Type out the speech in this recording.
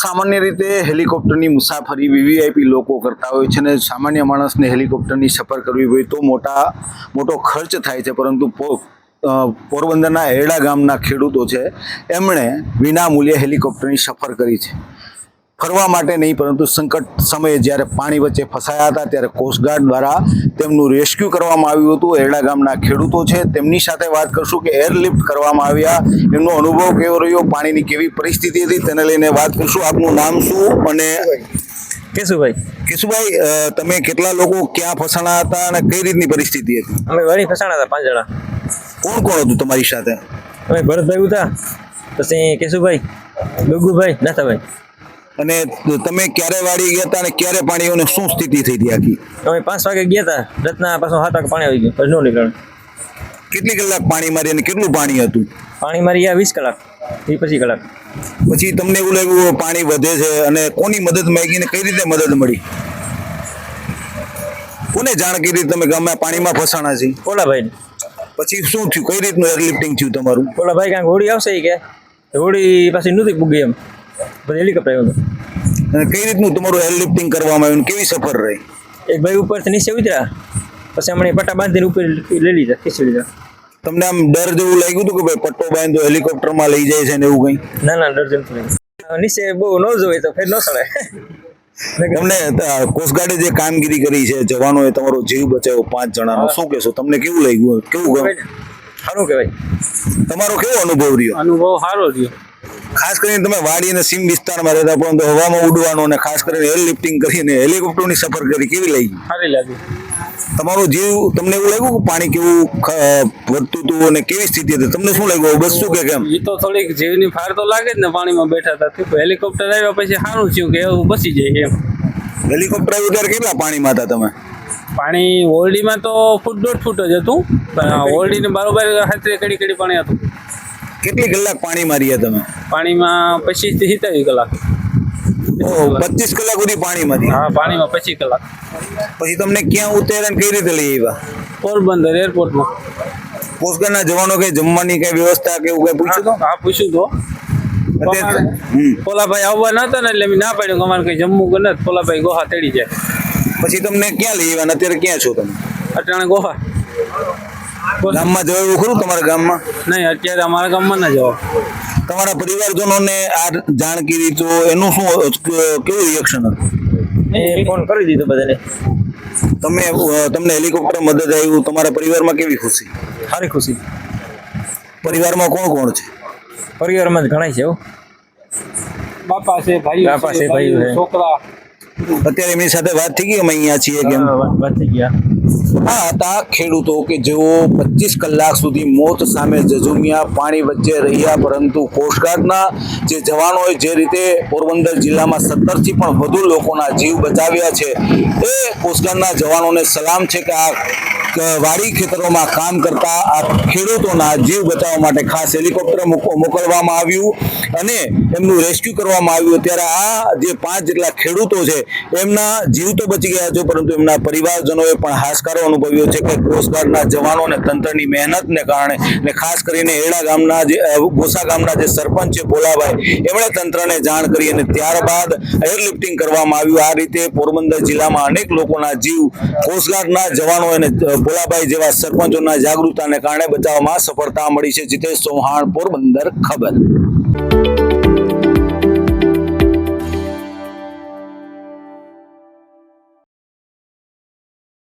સામાન્ય રીતે હેલિકોપ્ટરની મુસાફરી વીવીઆઈપી લોકો કરતા હોય છે અને સામાન્ય માણસને હેલિકોપ્ટરની સફર કરવી હોય તો મોટા, મોટો ખર્ચ થાય છે. પરંતુ પોરબંદરના એરડા ગામના ખેડૂતો છે, એમણે વિના મૂલ્યે હેલિકોપ્ટરની સફર કરી છે. ફરવા માટે નહીં પરંતુ સંકટ સમયે જ્યારે પાણી વચ્ચે ફસાયા હતા ત્યારે કોસ્ટગાર્ડ દ્વારા તેમનું રેસ્ક્યુ કરવામાં આવ્યું હતું. એરડા ગામના ખેડૂતો છે તેમની સાથે વાત કરશું કે એરલિફ્ટ કરવામાં આવ્યા. એમનો અનુભવ કેવો રહ્યો? પાણીની કેવી પરિસ્થિતિ હતી? તેને લઈને વાત કરશું. આપનું નામ શું અને કેશુભાઈ. કેશુભાઈ તમે કેટલા લોકો ક્યાં ફસાણા હતા અને કઈ રીતની પરિસ્થિતિ હતી? અમે વળી ફસાણા હતા પાંચ જણા. કોણ કોણ હતું તમારી સાથે? અમે ભરતભાઈ ઉતા પછી કેશુભાઈ ગગુભાઈ નાથાભાઈ. અને તમે ક્યારે વાળી ગયા હતા અને ક્યારે પાણી અને શું સ્થિતિ થઈ હતી આખી? અમે પાંચ વાગે ગયા હતા. રત્ના પાછું સાત વાગે પાણી આવી ગયું. પછી નો નીકળ્યું. કેટલી કલાક પાણી મારી અને કેટલું પાણી હતું? પાણી મારી આ વીસ કલાક. એ પછી કલાક. પછી તમને એવું લાગ્યું પાણી વધે છે અને કોની મદદ માંગી ને કઈ રીતે મદદ મળી? કોને જાણ કરી તમે કે અમે પાણીમાં ફસાણા છીએ? ઓલાભાઈ પછી શું થયું? કઈ રીતનું એરલિફ્ટિંગ થયું તમારું? ઓલાભાઈ કાંઈક હોડી આવશે કે. હોડી પાછી નથી પૂગી એમ. હેલિકોપ્ટર આવ્યું હતું. કઈ રીતનું તમારું એરલિફ્ટિંગ કરવામાં આવ્યું કેવી સફર રહી? એક ભાઈ ઉપરથી નીચે ઉતર્યા. પછી અમને પટ્ટા બાંધીને ઉપર લઈ લીધા ખેંચી લીધા. તમને આમ ડર જેવું લાગ્યું હતું કે ભાઈ પટ્ટો બાંધો હેલિકોપ્ટરમાં લઈ જાય છે ને એવું કંઈ? ના ના ડર જેવું નહીં. નીચે બહુ ન જોવે તો ફેર ન સડે તમને કોસ્ટગાર્ડે જે કામગીરી કરી છે જવાનોએ તમારો જીવ બચાવ્યો પાંચ જણાનો શું કહેશો? તમને કેવું લાગ્યું? કેવું ગયું સારું કહેવાય. તમારો કેવો અનુભવ રહ્યો? અનુભવ સારો રહ્યો. ખાસ કરીને તમે વાડી અને સીમ વિસ્તારમાં રહેતા પરંતુ હવામાં ઉડવાનું અને ખાસ કરીને એરલિફ્ટિંગ કરીને હેલિકોપ્ટરની સફર કરી કેવી લાગી? સારી લાગી. તમારો જીવ તમને એવું લાગ્યું કે પાણી કેવું વધતું હતું અને કેવી સ્થિતિ હતી? તમને શું લાગ્યું? બસ શું કે કેમ? એ તો થોડીક જીવની ફાર તો લાગે જ ને પાણીમાં બેઠા હતા. હેલિકોપ્ટર આવ્યા પછી સારું થયું કે એવું બસી જાય એમ. હેલિકોપ્ટર આવ્યું ત્યારે કેટલા પાણીમાં હતા તમે? પાણી ઓરડીમાં તો ફૂટ દોઢ ફૂટ જ હતું. પણ ઓરડીને બરોબર હાથે કડી કડી પાણી હતું. કેટલી કલાક પાણી રહ્યા તમે? પાણીમાં પચીસથી સિત્તાવીસ કલાક. પચીસ કલાક સુધી પાણીમાં હા પાણીમાં પચીસ કલાક. પછી તમને ક્યાં ઉતાર્યા કઈ રીતે લઈ આવ્યા? પોરબંદર એરપોર્ટમાં. પોસ્ટગાર્ડના જવાનો કઈ જમવાની કઈ વ્યવસ્થા કે એવું કઈ પૂછ્યું તો? હા પૂછ્યું તો. પોલાભાઈ આવવા નતા ને એટલે મેં ના પાડ્યું અમારે કઈ જમવું કે નથી. પોલાભાઈ ગોહા તેડી જાય. પછી તમને ક્યાં લઈ આવ્યા અત્યારે ક્યાં છો તમે? અટાણે ગોહા. ગામમાં જવાયું ખરું તમારા ગામમાં? નહીં અત્યારે અમારા ગામમાં ના જવા તમારા પરિવારજનોને આ જાણ કરી તો એનું શું કેવું રિએક્શન હતું? એ ફોન કરી દીધો બધાને. તમે તમને હેલિકોપ્ટર મદદ આવ્યું તમારા પરિવારમાં કેવી ખુશી? સારી ખુશી. પરિવારમાં કોણ કોણ છે? પરિવારમાં જ ઘણા છે બાપા છે ભાઈ બાપા છે, છે. છોકરા અત્યારે એમની સાથે વાત થઈ ગઈ અમે અહીંયા છીએ કેમ? વાત થઈ ગયા આ હતા ખેડૂતો કે જેઓ પચીસ કલાક સુધી મોત સામે જજુમિયા પાણી વચ્ચે રહ્યા પરંતુ કોસ્ટગાર્ડના જે જવાનોએ જે રીતે પોરબંદર જિલ્લામાં સત્તરથી પણ વધુ લોકોના જીવ બચાવ્યા છે એ કોસ્ટગાર્ડના જવાનોને સલામ છે કે આ વાડી ખેતરોમાં કામ કરતા આ ખેડૂતોના જીવ બચાવવા માટે ખાસ હેલિકોપ્ટર મોક- મોકલવામાં આવ્યું અને એમનું રેસ્ક્યુ કરવામાં આવ્યું. ત્યારે આ જે પાંચ જેટલા ખેડૂતો છે એમના જીવ તો બચી ગયા છે, પરંતુ એમના પરિવારજનોએ પણ હાશકારો અનુભવ્યો છે કે કોસ્ટગાર્ડના જવાનો અને તંત્રની મહેનતને કારણે ને ખાસ કરીને એડા ગામના જે ગોસા ગામના જે સરપંચ છે, ભોલાભાઈ, એમણે તંત્રને જાણ કરી અને ત્યારબાદ એરલિફ્ટિંગ કરવામાં આવ્યું. આ રીતે પોરબંદર જિલ્લામાં અનેક લોકોના જીવ કોસ્ટગાર્ડના જવાનો અને ભોલાભાઈ જેવા સરપંચોના જાગૃતતાને કારણે બચાવવામાં સફળતા મળી છે. જીતેશ ચૌહાણ, પોરબંદર ખબર.